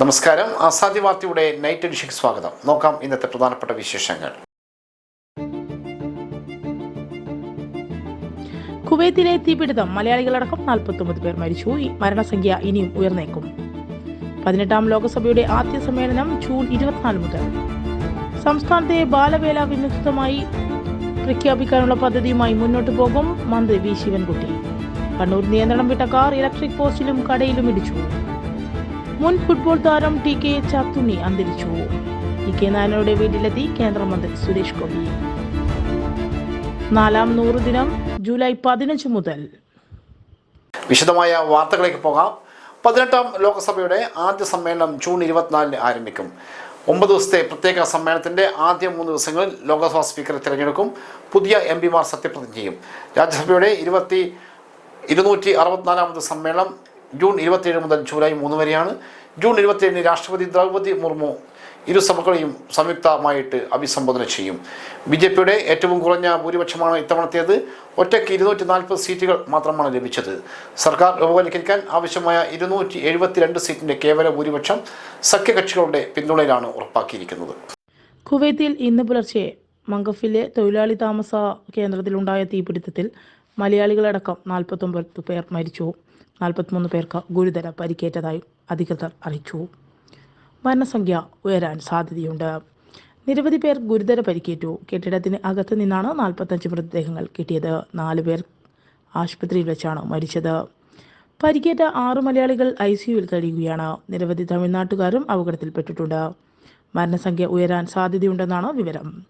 നമസ്കാരം. അസാധ്യ വാർത്തയുടെ നൈറ്റ് എഡിഷയ്ക്ക് സ്വാഗതം. നോക്കാം ഇന്നത്തെ പ്രധാനപ്പെട്ട വിശേഷങ്ങൾ. കുവൈത്തിലെ തീപിടുത്തം മലയാളികളടക്കം നാൽപ്പത്തൊമ്പത് പേർ മരിച്ചു. മരണസംഖ്യ ഇനിയും ഉയർന്നേക്കും. പതിനെട്ടാം ലോക്സഭയുടെ ആദ്യ സമ്മേളനം ജൂൺ ഇരുപത്തിനാല് മുതൽ. സംസ്ഥാനത്തെ ബാലവേല വിമുക്തമായി പ്രഖ്യാപിക്കാനുള്ള പദ്ധതിയുമായി മുന്നോട്ട് പോകും മന്ത്രി വി. ശിവൻകുട്ടി. കണ്ണൂർ നിയന്ത്രണം വിട്ട കാർ ഇലക്ട്രിക് പോസ്റ്റിലും കടയിലും ഇടിച്ചു. മുൻ ഫുട്ബോൾ താരം ടി കെ ചാത്തുണ്ണി അന്തരിച്ചു. ടി കെ നായനയുടെ വീട്ടിലെത്തി കേന്ദ്രമന്ത്രി സുരേഷ് ഗോപി. നാലാം നൂറ് ദിനം ജൂലൈ പതിനഞ്ച് മുതൽ. വിശദമായ വാർത്തകളിലേക്ക് പോകാം. പതിനെട്ടാം ലോക്സഭയുടെ ആദ്യ സമ്മേളനം ജൂൺ ഇരുപത്തിനാലിന് ആരംഭിക്കും. ഒമ്പത് ദിവസത്തെ പ്രത്യേക സമ്മേളനത്തിന്റെ ആദ്യ മൂന്ന് ദിവസങ്ങളിൽ ലോക്സഭാ സ്പീക്കറെ തിരഞ്ഞെടുക്കും. പുതിയ എം പിമാർ സത്യപ്രതിജ്ഞ ചെയ്യും രാജ്യസഭയുടെ ഇരുപത്തി ഇരുന്നൂറ്റി അറുപത്തിനാലാമത് സമ്മേളനം ജൂൺ ഇരുപത്തിയേഴ് മുതൽ ജൂലൈ മൂന്ന് വരെയാണ്. ജൂൺ ഇരുപത്തിയേഴിന് രാഷ്ട്രപതി ദ്രൗപദി മുർമു ഇരു സഭകളെയും സംയുക്തമായിട്ട് അഭിസംബോധന ചെയ്യും. ബി ജെ പിയുടെ ഏറ്റവും കുറഞ്ഞ ഭൂരിപക്ഷമാണ് ഇത്തവണത്തേത്. ഒറ്റയ്ക്ക് ഇരുന്നൂറ്റി നാൽപ്പത് സീറ്റുകൾ മാത്രമാണ് ലഭിച്ചത്. സർക്കാർ രൂപവൽക്കരിക്കാൻ ആവശ്യമായ ഇരുന്നൂറ്റി എഴുപത്തിരണ്ട് സീറ്റിന്റെ കേവല ഭൂരിപക്ഷം സഖ്യകക്ഷികളുടെ പിന്തുണയിലാണ് ഉറപ്പാക്കിയിരിക്കുന്നത്. കുവൈത്തിൽ ഇന്ന് പുലർച്ചെ മംഗഫിലെ തൊഴിലാളി താമസ കേന്ദ്രത്തിലുണ്ടായ തീപിടുത്തത്തിൽ മലയാളികളടക്കം നാൽപ്പത്തൊമ്പത് പേർ മരിച്ചു. നാൽപ്പത്തിമൂന്ന് പേർക്ക് ഗുരുതര പരിക്കേറ്റതായി അധികൃതർ അറിയിച്ചു. മരണസംഖ്യ ഉയരാൻ സാധ്യതയുണ്ട്. നിരവധി പേർ ഗുരുതര പരിക്കേറ്റു. കെട്ടിടത്തിന് അകത്ത് നിന്നാണ് നാൽപ്പത്തഞ്ച് മൃതദേഹങ്ങൾ കിട്ടിയത്. നാല് പേർ ആശുപത്രിയിൽ വെച്ചാണ് മരിച്ചത്. പരിക്കേറ്റ ആറ് മലയാളികൾ ഐ സിയുവിൽ കഴിയുകയാണ്. നിരവധി തമിഴ്നാട്ടുകാരും അപകടത്തിൽപ്പെട്ടിട്ടുണ്ട്. മരണസംഖ്യ ഉയരാൻ സാധ്യതയുണ്ടെന്നാണ് വിവരം.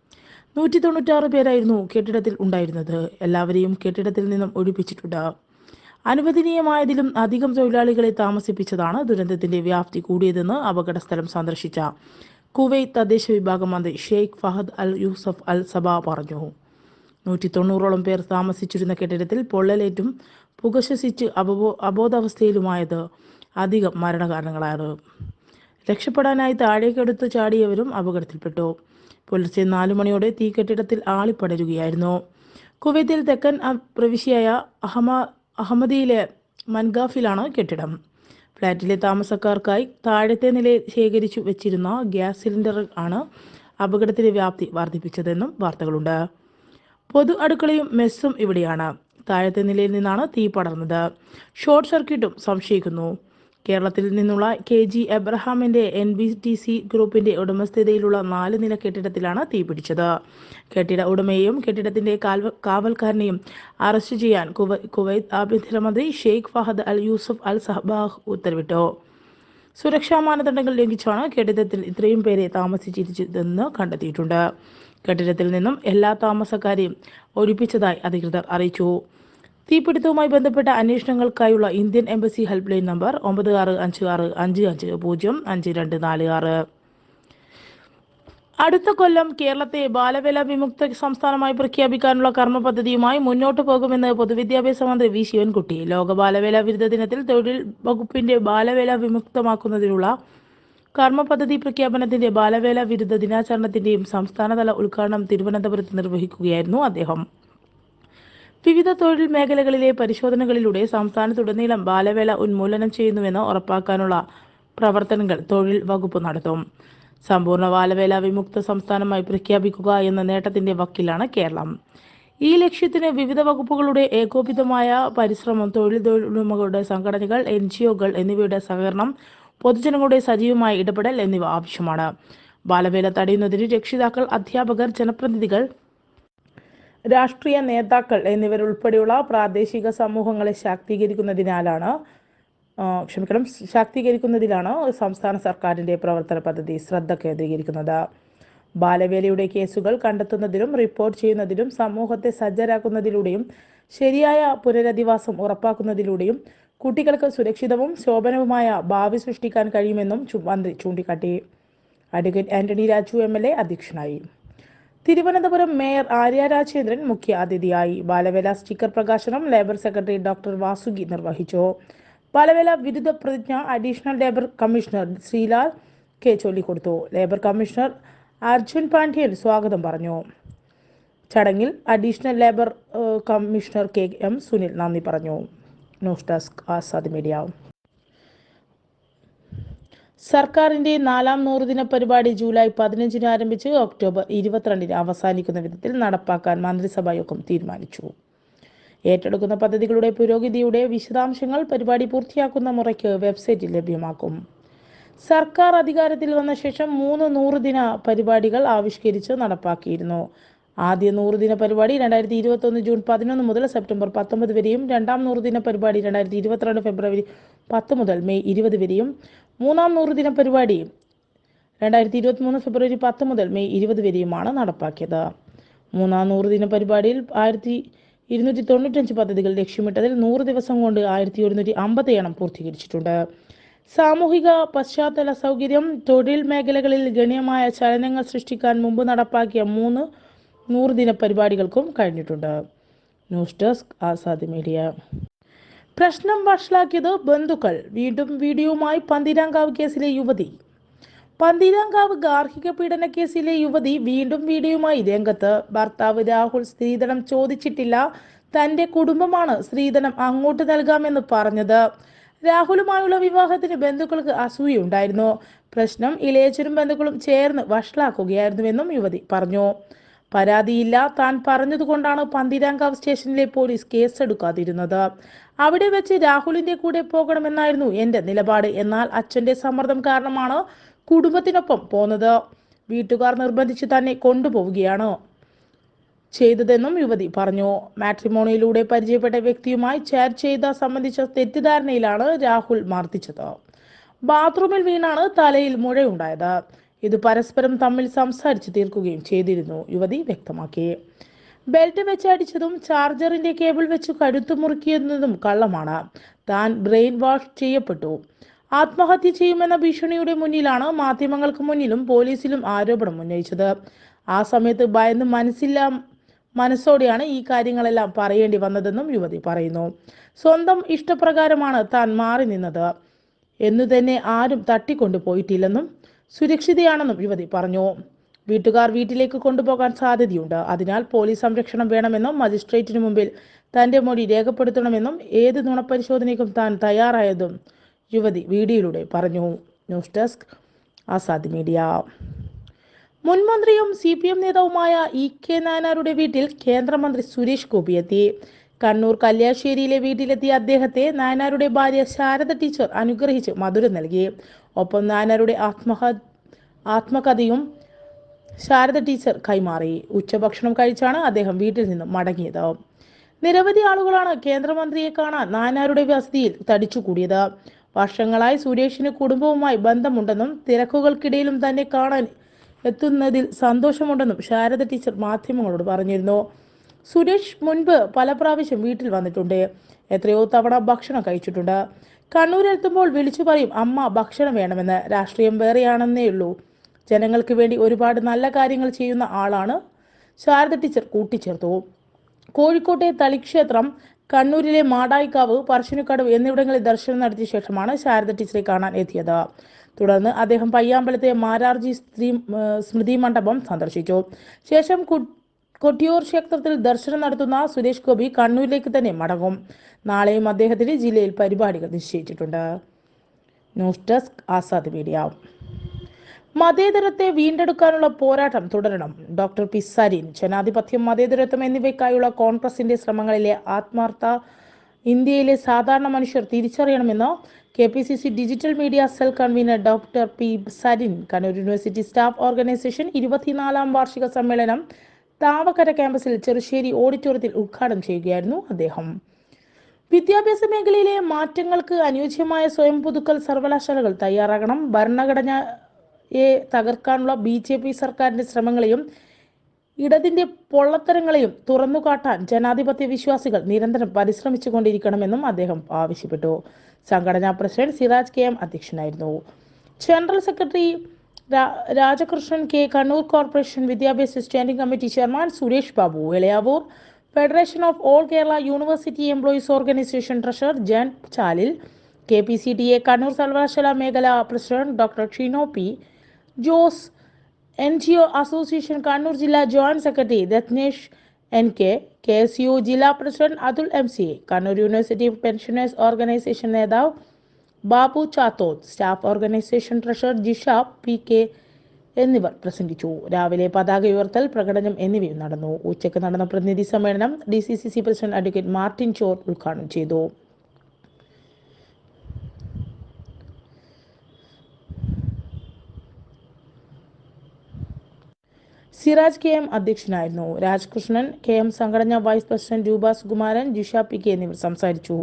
നൂറ്റി തൊണ്ണൂറ്റാറ് പേരായിരുന്നു കെട്ടിടത്തിൽ ഉണ്ടായിരുന്നത്. എല്ലാവരെയും കെട്ടിടത്തിൽ നിന്നും ഒഴിപ്പിച്ചിട്ടുണ്ട്. അനുവദനീയമായതിലും അധികം തൊഴിലാളികളെ താമസിപ്പിച്ചതാണ് ദുരന്തത്തിന്റെ വ്യാപ്തി കൂടിയതെന്ന് അപകടസ്ഥലം സന്ദർശിച്ച കുവൈത്ത് തദ്ദേശ വിഭാഗം മന്ത്രി ഷെയ്ഖ് ഫഹദ് അൽ യൂസഫ് അൽ സബ പറഞ്ഞു. നൂറ്റി തൊണ്ണൂറോളം പേർ താമസിച്ചിരുന്ന കെട്ടിടത്തിൽ പൊള്ളലേറ്റും പുകശ്വസിച്ച് അബോ അബോധാവസ്ഥയിലുമായത് അധികം മരണകാരണങ്ങളാണ്. രക്ഷപ്പെടാനായി താഴേക്കെടുത്ത് ചാടിയവരും അപകടത്തിൽപ്പെട്ടു. പുലർച്ചെ നാലു മണിയോടെ തീ കെട്ടിടത്തിൽ ആളിപ്പടരുകയായിരുന്നു. കുവൈത്തിൽ തെക്കൻ പ്രവിശ്യയായ അഹമ അഹമ്മദിയിലെ മൻഗാഫിലാണ് കെട്ടിടം. ഫ്ലാറ്റിലെ താമസക്കാർക്കായി താഴത്തെ നിലയിൽ ശേഖരിച്ചു വെച്ചിരുന്ന ഗ്യാസ് സിലിണ്ടർ ആണ് അപകടത്തിന്റെ വ്യാപ്തി വർദ്ധിപ്പിച്ചതെന്നും വാർത്തകളുണ്ട്. പൊതു അടുക്കളയും മെസ്സും ഇവിടെയാണ്. താഴത്തെ നിലയിൽ നിന്നാണ് തീ പടർന്നത്. ഷോർട്ട് സർക്യൂട്ടും സംശയിക്കുന്നു. കേരളത്തിൽ നിന്നുള്ള കെ ജി എബ്രഹാമിന്റെ എൻ ബി ടി സി ഗ്രൂപ്പിന്റെ ഉടമസ്ഥതയിലുള്ള നാല് നില കെട്ടിടത്തിലാണ് തീ പിടിച്ചത്. കെട്ടിട ഉടമയെയും കെട്ടിടത്തിന്റെ കാവൽക്കാരനെയും അറസ്റ്റ് ചെയ്യാൻ കുവൈത്ത് ആഭ്യന്തരമന്ത്രി ഷെയ്ഖ് ഫഹദ് അൽ യൂസഫ് അൽ സഹബാഹ് ഉത്തരവിട്ടു. സുരക്ഷാ മാനദണ്ഡങ്ങൾ ലംഘിച്ചാണ് കെട്ടിടത്തിൽ ഇത്രയും പേരെ താമസിച്ചിരിച്ചതെന്ന് കണ്ടെത്തിയിട്ടുണ്ട്. കെട്ടിടത്തിൽ നിന്നും എല്ലാ താമസക്കാരെയും ഒഴിപ്പിച്ചതായി അധികൃതർ അറിയിച്ചു. തീപിടുത്തവുമായി ബന്ധപ്പെട്ട അന്വേഷണങ്ങൾക്കായുള്ള Indian embassy help line number ഒമ്പത് ആറ് അഞ്ച് ആറ് അഞ്ച് അഞ്ച് പൂജ്യം അഞ്ച് രണ്ട് നാല് ആറ്. അടുത്ത കൊല്ലം കേരളത്തെ ബാലവേല വിമുക്ത സംസ്ഥാനമായി പ്രഖ്യാപിക്കാനുള്ള കർമ്മ പദ്ധതിയുമായി മുന്നോട്ട് പോകുമെന്ന് പൊതുവിദ്യാഭ്യാസ മന്ത്രി വി ശിവൻകുട്ടി. ലോക ബാലവേല വിരുദ്ധ ദിനത്തിൽ തൊഴിൽ വകുപ്പിന്റെ ബാലവേല വിമുക്തമാക്കുന്നതിനുള്ള കർമ്മ പദ്ധതി പ്രഖ്യാപനത്തിന്റെ ബാലവേല വിരുദ്ധ ദിനാചരണത്തിന്റെയും സംസ്ഥാനതല ഉദ്ഘാടനം തിരുവനന്തപുരത്ത് നിർവഹിക്കുകയായിരുന്നു അദ്ദേഹം. വിവിധ തൊഴിൽ മേഖലകളിലെ പരിശോധനകളിലൂടെ സംസ്ഥാനത്തുടനീളം ബാലവേല ഉന്മൂലനം ചെയ്യുന്നുവെന്ന് ഉറപ്പാക്കാനുള്ള പ്രവർത്തനങ്ങൾ തൊഴിൽ വകുപ്പ് നടത്തും. സമ്പൂർണ ബാലവേല വിമുക്ത സംസ്ഥാനമായി പ്രഖ്യാപിക്കുക എന്ന നേട്ടത്തിന്റെ വക്കിലാണ് കേരളം. ഈ ലക്ഷ്യത്തിന് വിവിധ വകുപ്പുകളുടെ ഏകോപിതമായ പരിശ്രമം തൊഴിൽ തൊഴിലുടമകളുടെ സംഘടനകൾ എൻ ജി ഒകൾ എന്നിവയുടെ സഹകരണം പൊതുജനങ്ങളുടെ സജീവമായ ഇടപെടൽ എന്നിവ ആവശ്യമാണ്. ബാലവേല തടയുന്നതിന് രക്ഷിതാക്കൾ അധ്യാപകർ ജനപ്രതിനിധികൾ രാഷ്ട്രീയ നേതാക്കൾ എന്നിവരുൾപ്പെടെയുള്ള പ്രാദേശിക സമൂഹങ്ങളെ ശാക്തീകരിക്കുന്നതിനാലാണ് ക്ഷമിക്കണം ശാക്തീകരിക്കുന്നതിലാണ് സംസ്ഥാന സർക്കാരിന്റെ പ്രവർത്തന പദ്ധതി ശ്രദ്ധ കേന്ദ്രീകരിക്കുന്നത്. ബാലവേലയുടെ കേസുകൾ കണ്ടെത്തുന്നതിലും റിപ്പോർട്ട് ചെയ്യുന്നതിലും സമൂഹത്തെ സജ്ജരാക്കുന്നതിലൂടെയും ശരിയായ പുനരധിവാസം ഉറപ്പാക്കുന്നതിലൂടെയും കുട്ടികൾക്ക് സുരക്ഷിതവും ശോഭനവുമായ ഭാവി സൃഷ്ടിക്കാൻ കഴിയുമെന്നും മന്ത്രി ചൂണ്ടിക്കാട്ടി. Advocate Antony Raju M L A അധ്യക്ഷനായി. തിരുവനന്തപുരം മേയർ ആര്യ രാജേന്ദ്രൻ മുഖ്യ അതിഥിയായി ബാലവേല സ്റ്റിക്കർ പ്രകാശനം ലേബർ സെക്രട്ടറി ഡോക്ടർ വാസുകി നിർവഹിച്ചു. ബാലവേല വിരുദ്ധ പ്രതിജ്ഞ additional labour commissioner Srilal K ചൊല്ലിക്കൊടുത്തു. ലേബർ കമ്മീഷണർ അർജുൻ പാണ്ഡ്യൻ സ്വാഗതം പറഞ്ഞു. ചടങ്ങിൽ additional labour commissioner K M Sunil നന്ദി പറഞ്ഞു. News desk Azad media. സർക്കാരിന്റെ നാലാം നൂറുദിന പരിപാടി ജൂലൈ പതിനഞ്ചിന് ആരംഭിച്ച് ഒക്ടോബർ ഇരുപത്തിരണ്ടിന് അവസാനിക്കുന്ന വിധത്തിൽ നടപ്പാക്കാൻ മന്ത്രിസഭായോഗം തീരുമാനിച്ചു. ഏറ്റെടുക്കുന്ന പദ്ധതികളുടെ പുരോഗതിയുടെ വിശദാംശങ്ങൾ പരിപാടി പൂർത്തിയാക്കുന്ന മുറയ്ക്ക് വെബ്സൈറ്റിൽ ലഭ്യമാക്കും സർക്കാർ അധികാരത്തിൽ വന്ന ശേഷം മൂന്ന് നൂറുദിന പരിപാടികൾ ആവിഷ്കരിച്ച് നടപ്പാക്കിയിരുന്നു. ആദ്യ നൂറുദിന പരിപാടി രണ്ടായിരത്തി ഇരുപത്തൊന്ന് ജൂൺ പതിനൊന്ന് മുതൽ സെപ്റ്റംബർ പത്തൊമ്പത് വരെയും രണ്ടാം നൂറുദിന പരിപാടി രണ്ടായിരത്തി ഇരുപത്തിരണ്ട് ഫെബ്രുവരി പത്ത് മുതൽ മെയ് ഇരുപത് വരെയും മൂന്നാം നൂറുദിന പരിപാടി. രണ്ടായിരത്തി ഇരുപത്തി മൂന്ന് ഫെബ്രുവരി പത്ത് മുതൽ മെയ് ഇരുപത് വരെയുമാണ് നടപ്പാക്കിയത്. മൂന്നാം നൂറുദിന പരിപാടിയിൽ ആയിരത്തി ഇരുന്നൂറ്റി തൊണ്ണൂറ്റഞ്ച് പദ്ധതികൾ ലക്ഷ്യമിട്ടതിൽ നൂറ് ദിവസം കൊണ്ട് ആയിരത്തി ഒരുന്നൂറ്റി അമ്പത് എണ്ണം പൂർത്തീകരിച്ചിട്ടുണ്ട്. സാമൂഹിക പശ്ചാത്തല സൗകര്യം തൊഴിൽ മേഖലകളിൽ ഗണ്യമായ ചലനങ്ങൾ സൃഷ്ടിക്കാൻ മുമ്പ് നടപ്പാക്കിയ മൂന്ന് നൂറുദിന പരിപാടികൾക്കും കഴിഞ്ഞിട്ടുണ്ട്. News desk Azad media. പ്രശ്നം വഷളാക്കിയത് ബന്ധുക്കൾ. വീണ്ടും വീഡിയോയുമായി പന്തീരാങ്കാവ് കേസിലെ യുവതി. പന്തീരാങ്കാവ് ഗാർഹിക പീഡന കേസിലെ യുവതി വീണ്ടും വീഡിയോയുമായി രംഗത്ത്. ഭർത്താവ് രാഹുൽ സ്ത്രീധനം ചോദിച്ചിട്ടില്ല. തന്റെ കുടുംബമാണ് സ്ത്രീധനം അങ്ങോട്ട് നൽകാമെന്ന് പറഞ്ഞത്. രാഹുലുമായുള്ള വിവാഹത്തിന് ബന്ധുക്കൾക്ക് അസൂയുണ്ടായിരുന്നു. പ്രശ്നം ഇളയച്ചനും ബന്ധുക്കളും ചേർന്ന് വഷളാക്കുകയായിരുന്നുവെന്നും യുവതി പറഞ്ഞു. പരാതിയില്ല. താൻ പറഞ്ഞതുകൊണ്ടാണ് പന്തിരാങ്കാവ് സ്റ്റേഷനിലെ പോലീസ് കേസെടുക്കാതിരുന്നത്. അവിടെ വെച്ച് രാഹുലിന്റെ കൂടെ പോകണമെന്നായിരുന്നു എന്റെ നിലപാട്. എന്നാൽ അച്ഛന്റെ സമ്മർദ്ദം കാരണമാണ് കുടുംബത്തിനൊപ്പം പോന്നത്. വീട്ടുകാർ നിർബന്ധിച്ച് തന്നെ കൊണ്ടുപോവുകയാണ് ചെയ്തതെന്നും യുവതി പറഞ്ഞു. മാട്രിമോണിയിലൂടെ പരിചയപ്പെട്ട വ്യക്തിയുമായി ചാറ്റ് ചെയ്ത സംബന്ധിച്ച തെറ്റിദ്ധാരണയിലാണ് രാഹുൽ മർദ്ദിച്ചത്. ബാത്റൂമിൽ വീണാണ് തലയിൽ മുഴയുണ്ടായത്. ഇത് പരസ്പരം തമ്മിൽ സംസാരിച്ചു തീർക്കുകയും ചെയ്തിരുന്നു യുവതി വ്യക്തമാക്കി. ബെൽറ്റ് വെച്ച് അടിച്ചതും ചാർജറിന്റെ കേബിൾ വെച്ച് കഴുത്തു മുറുക്കിയതും കള്ളമാണ്. താൻ ബ്രെയിൻ വാഷ് ചെയ്യപ്പെട്ടു. ആത്മഹത്യ ചെയ്യുമെന്ന ഭീഷണിയുടെ മുന്നിലാണ് മാധ്യമങ്ങൾക്ക് മുന്നിലും പോലീസിലും ആരോപണം ഉന്നയിച്ചത്. ആ സമയത്ത് ഭയന്ന് മനസ്സില്ല മനസ്സോടെയാണ് ഈ കാര്യങ്ങളെല്ലാം പറയേണ്ടി വന്നതെന്നും യുവതി പറയുന്നു. സ്വന്തം ഇഷ്ടപ്രകാരമാണ് താൻ മാറി നിന്നത്. എന്നു തന്നെ ആരും തട്ടിക്കൊണ്ടു പോയിട്ടില്ലെന്നും സുരക്ഷിതയാണെന്നും യുവതി പറഞ്ഞു. വീട്ടുകാർ വീട്ടിലേക്ക് കൊണ്ടുപോകാൻ സാധ്യതയുണ്ട്. അതിനാൽ പോലീസ് സംരക്ഷണം വേണമെന്നും മജിസ്ട്രേറ്റിന് മുമ്പിൽ തന്റെ മൊഴി രേഖപ്പെടുത്തണമെന്നും ഏത് നുണപരിശോധനയ്ക്കും താൻ തയ്യാറായതും യുവതി വീഡിയോയിലൂടെ പറഞ്ഞു. News desk Azad media. മുൻമന്ത്രിയും C P M നേതാവുമായ ഇ കെ നായനാരുടെ വീട്ടിൽ കേന്ദ്രമന്ത്രി സുരേഷ് ഗോപി എത്തി. കണ്ണൂർ കല്യാശ്ശേരിയിലെ വീട്ടിലെത്തിയ അദ്ദേഹത്തെ നായനാരുടെ ഭാര്യ ശാരദ ടീച്ചർ അനുഗ്രഹിച്ച് മധുരം നൽകി. ഒപ്പം നായനാരുടെ ആത്മഹ ആത്മകഥയും ശാരദ ടീച്ചർ കൈമാറി. ഉച്ചഭക്ഷണം കഴിച്ചാണ് അദ്ദേഹം വീട്ടിൽ നിന്നും മടങ്ങിയത്. നിരവധി ആളുകളാണ് കേന്ദ്രമന്ത്രിയെ കാണാൻ നായനാരുടെ വസതിയിൽ തടിച്ചുകൂടിയത്. വർഷങ്ങളായി സുരേഷിന് കുടുംബവുമായി ബന്ധമുണ്ടെന്നും തിരക്കുകൾക്കിടയിലും തന്നെ കാണാൻ എത്തുന്നതിൽ സന്തോഷമുണ്ടെന്നും ശാരദ ടീച്ചർ മാധ്യമങ്ങളോട് പറഞ്ഞിരുന്നു. സുരേഷ് മുൻപ് പല പ്രാവശ്യം വീട്ടിൽ വന്നിട്ടുണ്ട്. എത്രയോ തവണ ഭക്ഷണം കഴിച്ചിട്ടുണ്ട്. കണ്ണൂരെത്തുമ്പോൾ വിളിച്ചു പറയും അമ്മ ഭക്ഷണം വേണമെന്ന്. രാഷ്ട്രീയം വേറെയാണെന്നേ ഉള്ളൂ ജനങ്ങൾക്ക് വേണ്ടി ഒരുപാട് നല്ല കാര്യങ്ങൾ ചെയ്യുന്ന ആളാണ്. ശാരദ ടീച്ചർ കൂട്ടിച്ചേർത്തു. കോഴിക്കോട്ടെ തളിക്ഷേത്രം കണ്ണൂരിലെ മാടായിക്കാവ് പറശ്ശിനിക്കടവ് എന്നിവിടങ്ങളിൽ ദർശനം നടത്തിയ ശേഷമാണ് ശാരദ ടീച്ചറെ കാണാൻ എത്തിയത്. തുടർന്ന് അദ്ദേഹം പയ്യാമ്പലത്തെ മാരാർജി സ്ത്രീ സ്മൃതി മണ്ഡപം സന്ദർശിച്ചു. ശേഷം കൊട്ടിയൂർ ക്ഷേത്രത്തിൽ ദർശനം നടത്തുന്ന സുരേഷ് ഗോപി കണ്ണൂരിലേക്ക് തന്നെ മടങ്ങും. നാളെയും അദ്ദേഹത്തിന് ജില്ലയിൽ പരിപാടികൾ നിശ്ചയിച്ചിട്ടുണ്ട്. News desk Azad media. മതേതരത്തെ വീണ്ടെടുക്കാനുള്ള പോരാട്ടം തുടരണം. ഡോക്ടർ പി സരീൻ ജനാധിപത്യം മതേതരത്വം എന്നിവയ്ക്കായുള്ള കോൺഗ്രസിന്റെ ശ്രമങ്ങളിലെ ആത്മാർത്ഥ ഇന്ത്യയിലെ സാധാരണ മനുഷ്യർ തിരിച്ചറിയണമെന്ന് K P C C digital media cell convener doctor P Sarin Kannur university staff organisation ഇരുപത്തിനാലാം വാർഷിക സമ്മേളനം താവക്കര ക്യാമ്പസിൽ ചെറുശ്ശേരി ഓഡിറ്റോറിയത്തിൽ ഉദ്ഘാടനം ചെയ്യുകയായിരുന്നു അദ്ദേഹം. വിദ്യാഭ്യാസ മേഖലയിലെ മാറ്റങ്ങൾക്ക് അനുയോജ്യമായ സ്വയം പുതുക്കൽ സർവകലാശാലകൾ തയ്യാറാകണം. ഭരണഘടനയെ തകർക്കാനുള്ള ബി ജെ പി സർക്കാരിന്റെ ശ്രമങ്ങളെയും ഇടതിന്റെ പൊള്ളത്തരങ്ങളെയും തുറന്നുകാട്ടാൻ ജനാധിപത്യ വിശ്വാസികൾ നിരന്തരം പരിശ്രമിച്ചു കൊണ്ടിരിക്കണമെന്നും അദ്ദേഹം ആവശ്യപ്പെട്ടു. സംഘടനാ പ്രസിഡന്റ് സിറാജ് കെ എം അധ്യക്ഷനായിരുന്നു. General secretary Rajakrishnan K Kannur corporation വിദ്യാഭ്യാസ standing committee chairman Suresh Babu Elayavoor federation of all Kerala university employees organisation treasurer Jan Chalil K P C T A Kannur സർവകലാശാല മേഖലാ president doctor Shino P Jose N G O association Kannur ജില്ലാ joint secretary Rathnesh N K K S U ജില്ലാ president Athul M C Kannur university pensioners organisation നേതാവ് Babu Chathoth staff organisation treasurer Jisha P K എന്നിവർ പ്രസംഗിച്ചു. രാവിലെ പതാക ഉയർത്തൽ പ്രകടനം എന്നിവയും നടന്നു. ഉച്ചയ്ക്ക് നടന്ന പ്രതിനിധി സമ്മേളനം D C C C president advocate Martin ചോർ ഉദ്ഘാടനം ചെയ്തു. സിറാജ് കെ എം അധ്യക്ഷനായിരുന്നു. രാജകൃഷ്ണൻ കെ എം സംഘടനാ vice president Roopa Sukumaran Jisha P K എന്നിവർ സംസാരിച്ചു.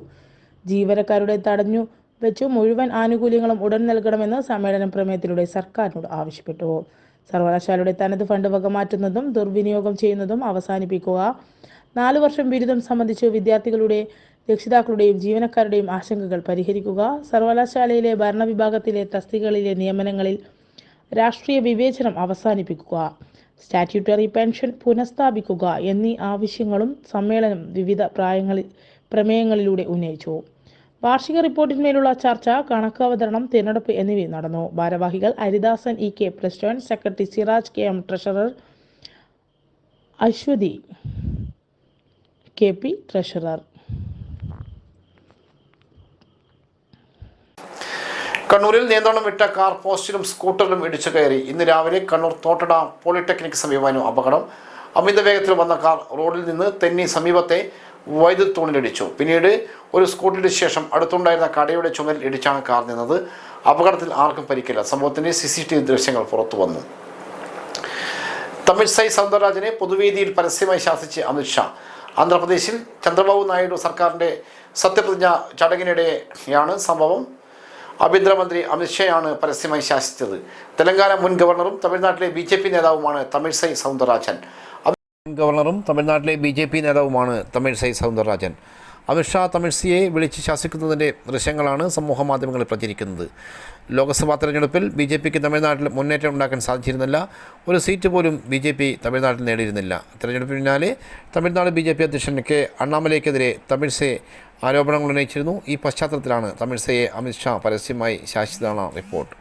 ജീവനക്കാരുടെ തടഞ്ഞു വെച്ചു മുഴുവൻ ആനുകൂല്യങ്ങളും ഉടൻ നൽകണമെന്ന് സമ്മേളനം പ്രമേയത്തിലൂടെ സർക്കാരിനോട് ആവശ്യപ്പെട്ടു. സർവകലാശാലയുടെ തനത് ഫണ്ട് വകമാറ്റുന്നതും ദുർവിനിയോഗം ചെയ്യുന്നതും അവസാനിപ്പിക്കുക. നാലു വർഷം ബിരുദം സംബന്ധിച്ച് വിദ്യാർത്ഥികളുടെ രക്ഷിതാക്കളുടെയും ജീവനക്കാരുടെയും ആശങ്കകൾ പരിഹരിക്കുക. സർവകലാശാലയിലെ ഭരണവിഭാഗത്തിലെ തസ്തികകളിലെ നിയമനങ്ങളിൽ രാഷ്ട്രീയ വിവേചനം അവസാനിപ്പിക്കുക. സ്റ്റാറ്റ്യൂട്ടറി പെൻഷൻ പുനഃസ്ഥാപിക്കുക എന്നീ ആവശ്യങ്ങളും സമ്മേളനം വിവിധ പ്രായങ്ങളിൽ പ്രമേയങ്ങളിലൂടെ ഉന്നയിച്ചു. വാർഷിക റിപ്പോർട്ടിന്മേലുള്ള ചർച്ച കണക്ക് അവതരണം തിരഞ്ഞെടുപ്പ് എന്നിവയും നടന്നു. ഭാരവാഹികൾ Haridasan E K president secretary Siraj K M treasurer Aswathy K P treasurer. കണ്ണൂരിൽ നിയന്ത്രണം വിട്ട കാർ പോസ്റ്റിലും സ്കൂട്ടറിലും ഇടിച്ചു കയറി. ഇന്ന് രാവിലെ കണ്ണൂർ തോട്ടട പോളിടെക്നിക് സമീപമായിരുന്നു അപകടം. അമിത വേഗത്തിൽ വന്ന കാർ റോഡിൽ നിന്ന് തെന്നി സമീപത്തെ വൈദ്യുത തൂണിലിടിച്ചു പിന്നീട് ഒരു സ്കൂട്ടറിന് ശേഷം അടുത്തുണ്ടായിരുന്ന കടയുടെ ചുമരിൽ ഇടിച്ചാണ് കാർ നിന്നത്. അപകടത്തിൽ ആർക്കും പരിക്കില്ല. സംഭവത്തിന്റെ സി സി ടി വി ദൃശ്യങ്ങൾ പുറത്തു വന്നു. തമിഴ് സൈ സൗന്ദരരാജനെ പൊതുവേദിയിൽ പരസ്യമായി ശാസിച്ച് അമിത്ഷാ ആന്ധ്രാപ്രദേശിൽ ചന്ദ്രബാബു നായിഡു സർക്കാരിന്റെ സത്യപ്രതിജ്ഞ ചടങ്ങിനിടെയാണ് സംഭവം. ആഭ്യന്തരമന്ത്രി അമിത്ഷായാണ് പരസ്യമായി ശാസിച്ചത്. തെലങ്കാന മുൻ ഗവർണറും തമിഴ്നാട്ടിലെ ബി നേതാവുമാണ് തമിഴ്സൈ സൗന്ദരരാജൻ. ഗവർണറും തമിഴ്നാട്ടിലെ ബി ജെ പി നേതാവുമാണ് തമിഴ്സൈ സൗന്ദരരാജൻ അമിത്ഷാ തമിഴ്സിയെ വിളിച്ച് ശാസിക്കുന്നതിന്റെ ദൃശ്യങ്ങളാണ് സമൂഹ മാധ്യമങ്ങളിൽ പ്രചരിക്കുന്നത്. ലോക്സഭാ തെരഞ്ഞെടുപ്പിൽ ബി ജെ പിക്ക് തമിഴ്നാട്ടിൽ മുന്നേറ്റം ഉണ്ടാക്കാൻ സാധിച്ചിരുന്നില്ല. ഒരു സീറ്റ് പോലും ബി ജെ പി തമിഴ്നാട്ടിൽ നേടിയിരുന്നില്ല. തെരഞ്ഞെടുപ്പിന് പിന്നാലെ തമിഴ്നാട് ബി ജെ പി അധ്യക്ഷൻ കെ അണ്ണാമലയ്ക്കെതിരെ തമിഴ്സെ ആരോപണങ്ങൾ ഉന്നയിച്ചിരുന്നു. ഈ പശ്ചാത്തലത്തിലാണ് തമിഴ്സയെ അമിത്ഷാ പരസ്യമായി ശാസിച്ചതാണ് റിപ്പോർട്ട്.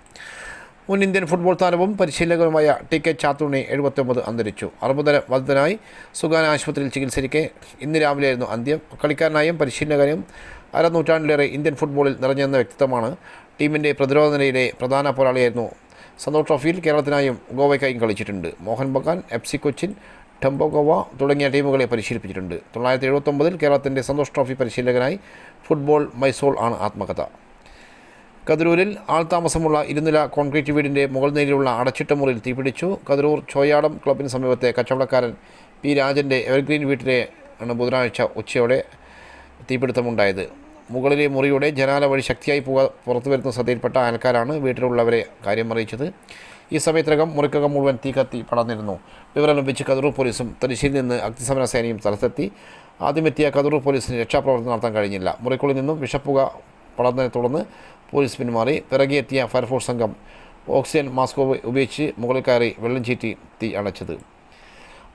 മുൻ ഇന്ത്യൻ ഫുട്ബോൾ താരവും പരിശീലകനുമായ ടി കെ ചാത്തൂണി എഴുപത്തൊമ്പത് അന്തരിച്ചു. അറുപതര ബാധിതനായി സുഗാന ആശുപത്രിയിൽ ചികിത്സയ്ക്ക് ഇന്ന് രാവിലെയായിരുന്നു അന്ത്യം. കളിക്കാരനായും പരിശീലകനും അരനൂറ്റാണ്ടിലേറെ ഇന്ത്യൻ ഫുട്ബോളിൽ നിറഞ്ഞെന്ന വ്യക്തിത്വമാണ് ടീമിന്റെ പ്രതിരോധ നിരയിലെ പ്രധാന പോരാളിയായിരുന്നു. സന്തോഷ് ട്രോഫിയിൽ കേരളത്തിനായും ഗോവയ്ക്കായും കളിച്ചിട്ടുണ്ട്. മോഹൻ ബഗാൻ എഫ് സി കൊച്ചിൻ ടെമ്പോ ഗോവ തുടങ്ങിയ ടീമുകളെ പരിശീലിപ്പിച്ചിട്ടുണ്ട്. തൊള്ളായിരത്തി എഴുപത്തൊമ്പതിൽ കേരളത്തിന്റെ സന്തോഷ് ട്രോഫി പരിശീലകനായി ഫുട്ബോൾ മൈസോൾ ആണ് ആത്മകഥ. കതിരൂരിൽ ആൾതാമസമുള്ള ഇരുനില കോൺക്രീറ്റ് വീടിന്റെ മുകൾ നിലയിലുള്ള അടച്ചിട്ട മുറിയിൽ തീപിടിച്ചു. കതിരൂർ ചോയാടം ക്ലബിന് സമീപത്തെ കച്ചവടക്കാരൻ പി രാജന്റെ എവർഗ്രീൻ വീട്ടിലെ ആണ് ബുധനാഴ്ച ഉച്ചയോടെ തീപിടുത്തമുണ്ടായത്. മുകളിലെ മുറിയുടെ ജനാല വഴി ശക്തിയായി പുക പുറത്തു വരുന്ന ശ്രദ്ധയിൽപ്പെട്ട അയൽക്കാരാണ് വീട്ടിലുള്ളവരെ കാര്യം അറിയിച്ചത്. ഈ സമയത്തിനകം മുറിക്കകം മുഴുവൻ തീ കത്തി പടർന്നിരുന്നു. വിവരം ലഭിച്ച് കതിരൂർ പോലീസും തലശ്ശേരിയിൽ നിന്ന് അഗ്നിശമന സേനയും സ്ഥലത്തെത്തി. ആദ്യമെത്തിയ കതിരൂർ പോലീസിന് രക്ഷാപ്രവർത്തനം നടത്താൻ കഴിഞ്ഞില്ല. മുറിക്കുള്ളിൽ നിന്നും വിഷപ്പുക പടർന്നതിനെ തുടർന്ന് പോലീസ് പിന്മാറി പിറകെയെത്തിയ ഫയർഫോഴ്സ് സംഘം ഓക്സിജൻ മാസ്ക് ഉപയോഗിച്ച് മുകളിൽ കയറി വെള്ളം ചീറ്റി തീ അണച്ചത്.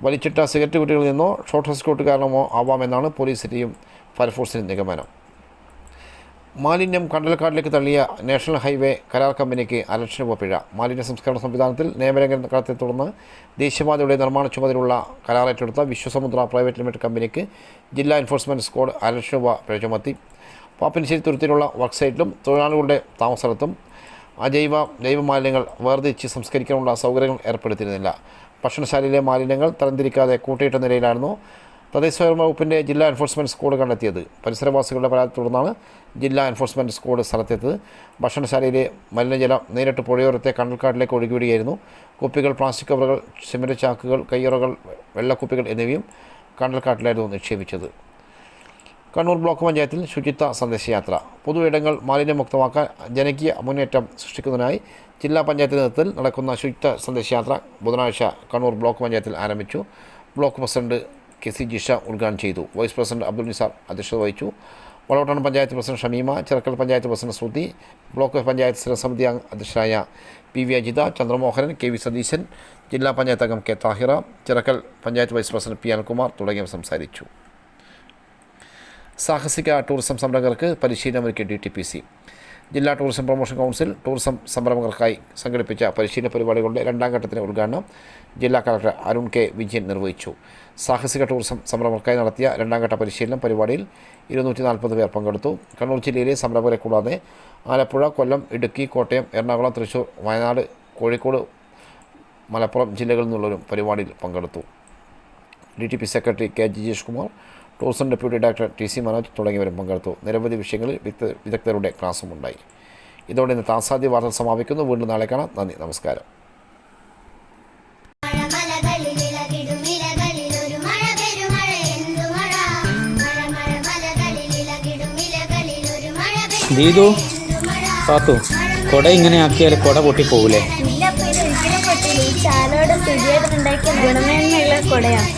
വലിച്ചിട്ട സിഗരറ്റ് കുട്ടികളിൽ നിന്നോ ഷോർട്ട് സർക്യൂട്ട് കാരണമോ ആവാമെന്നാണ് പോലീസിന്റെയും ഫയർഫോഴ്സിന്റെയും നിഗമനം. മാലിന്യം കണ്ടൽക്കാട്ടിലേക്ക് തള്ളിയ നാഷണൽ ഹൈവേ കരാർ കമ്പനിക്ക് അലക്ഷം രൂപ പിഴ. മാലിന്യ സംസ്കരണ സംവിധാനത്തിൽ നിയമലംഘനത്തെ തുടർന്ന് ദേശീയപാതയുടെ നിർമ്മാണ ചുമതലയുള്ള കരാർ ഏറ്റെടുത്ത വിശ്വസമുദ്ര പ്രൈവറ്റ് ലിമിറ്റഡ് കമ്പനിക്ക് ജില്ലാ എൻഫോഴ്സ്മെന്റ് സ്ക്വാഡ് അലക്ഷം രൂപ പിഴ ചുമത്തി. പാപ്പിനിശ്ശേരി തുരുത്തിലുള്ള വർക്ക് സൈറ്റിലും തൊഴിലാളികളുടെ താമസസ്ഥലത്തും അജൈവ ജൈവ മാലിന്യങ്ങൾ വേർതിരിച്ച് സംസ്കരിക്കാനുള്ള സൗകര്യങ്ങൾ ഏർപ്പെടുത്തിയിരുന്നില്ല. ഭക്ഷണശാലയിലെ മാലിന്യങ്ങൾ തരംതിരിക്കാതെ കൂട്ടിയിട്ട നിലയിലായിരുന്നു തദ്ദേശസ്വയം വകുപ്പിന്റെ ജില്ലാ എൻഫോഴ്സ്മെന്റ് സ്ക്വാഡ് കണ്ടെത്തിയത്. പരിസരവാസികളുടെ പരാതി തുടർന്നാണ് ജില്ലാ എൻഫോഴ്സ്മെന്റ് സ്ക്വാഡ് സ്ഥലത്തെത്തത് ഭക്ഷണശാലയിലെ മലിനജലം നേരിട്ട് പുഴയോരത്തെ കണ്ടൽക്കാട്ടിലേക്ക് ഒഴുകിവിടുകയായിരുന്നു കുപ്പികൾ പ്ലാസ്റ്റിക് കവറുകൾ സിമന്റ് ചാക്കുകൾ കയ്യുറകൾ വെള്ളക്കുപ്പികൾ എന്നിവയും കണ്ടൽക്കാട്ടിലായിരുന്നു നിക്ഷേപിച്ചത്. കണ്ണൂർ ബ്ലോക്ക് പഞ്ചായത്തിൽ ശുചിത്വ സന്ദേശയാത്ര പൊതു ഇടങ്ങൾ മാലിന്യമുക്തമാക്കാൻ ജനകീയ മുന്നേറ്റം സൃഷ്ടിക്കുന്നതിനായി ജില്ലാ പഞ്ചായത്ത് നേതൃത്വത്തിൽ നടക്കുന്ന ശുചിത്വ സന്ദേശയാത്ര ബുധനാഴ്ച കണ്ണൂർ ബ്ലോക്ക് പഞ്ചായത്തിൽ ആരംഭിച്ചു. Block president K C Jisha ഉദ്ഘാടനം ചെയ്തു. വൈസ് പ്രസിഡന്റ് അബ്ദുൽ നിസാർ അധ്യക്ഷത വഹിച്ചു. Valapattanam panchayat president Shameema Chirakkal panchayat president Shruthi block panchayat സ്ഥിരസമിതി അധ്യക്ഷനായ P V Ajitha Chandramohanan K V Satheesan ജില്ലാ പഞ്ചായത്ത് അംഗം K Thahira Chirakkal panchayat vice president P Anilkumar തുടങ്ങിയവർ സംസാരിച്ചു. സാഹസിക ടൂറിസം സംരംഭകർക്ക് പരിശീലനം ഒരുക്കി ഡി ടി പി സി ജില്ലാ ടൂറിസം പ്രൊമോഷൻ കൗൺസിൽ ടൂറിസം സംരംഭകർക്കായി സംഘടിപ്പിച്ച പരിശീലന പരിപാടികളുടെ രണ്ടാം ഘട്ടത്തിന് ഉദ്ഘാടനം ജില്ലാ കളക്ടർ അരുൺ കെ വിജയൻ നിർവഹിച്ചു. സാഹസിക ടൂറിസം സംരംഭകർക്കായി നടത്തിയ രണ്ടാം ഘട്ട പരിശീലനം പരിപാടിയിൽ ഇരുന്നൂറ്റി നാൽപ്പത് പേർ പങ്കെടുത്തു. കണ്ണൂർ ജില്ലയിലെ സംരംഭകരെ കൂടാതെ ആലപ്പുഴ കൊല്ലം ഇടുക്കി കോട്ടയം എറണാകുളം തൃശൂർ വയനാട് കോഴിക്കോട് മലപ്പുറം ജില്ലകളിൽ നിന്നുള്ളവരും പരിപാടിയിൽ പങ്കെടുത്തു. D T P secretary K Jijeesh Kumar tourism deputy director T C Manoj തുടങ്ങിയവരും പങ്കെടുത്തു നിരവധി വിഷയങ്ങളിൽ വിദഗ്ധ- വിദഗ്ധരുടെ ക്ലാസ്സും ഉണ്ടായി ഇതോടെ ഇന്ന് താസാദ്യ വാർത്ത സമാപിക്കുന്നു വീണ്ടും നാളെ കാണാം നന്ദി നമസ്കാരം ദീതു പാത്തു കൊട ഇങ്ങനെ ആക്കിയാൽ കൊട പറ്റില്ല ഈ ചാലോട് സ്ഥിതിയായിട്ട് ഉണ്ടാക്കിയ ഗുണമേന്മയുള്ള കൊടയാണ്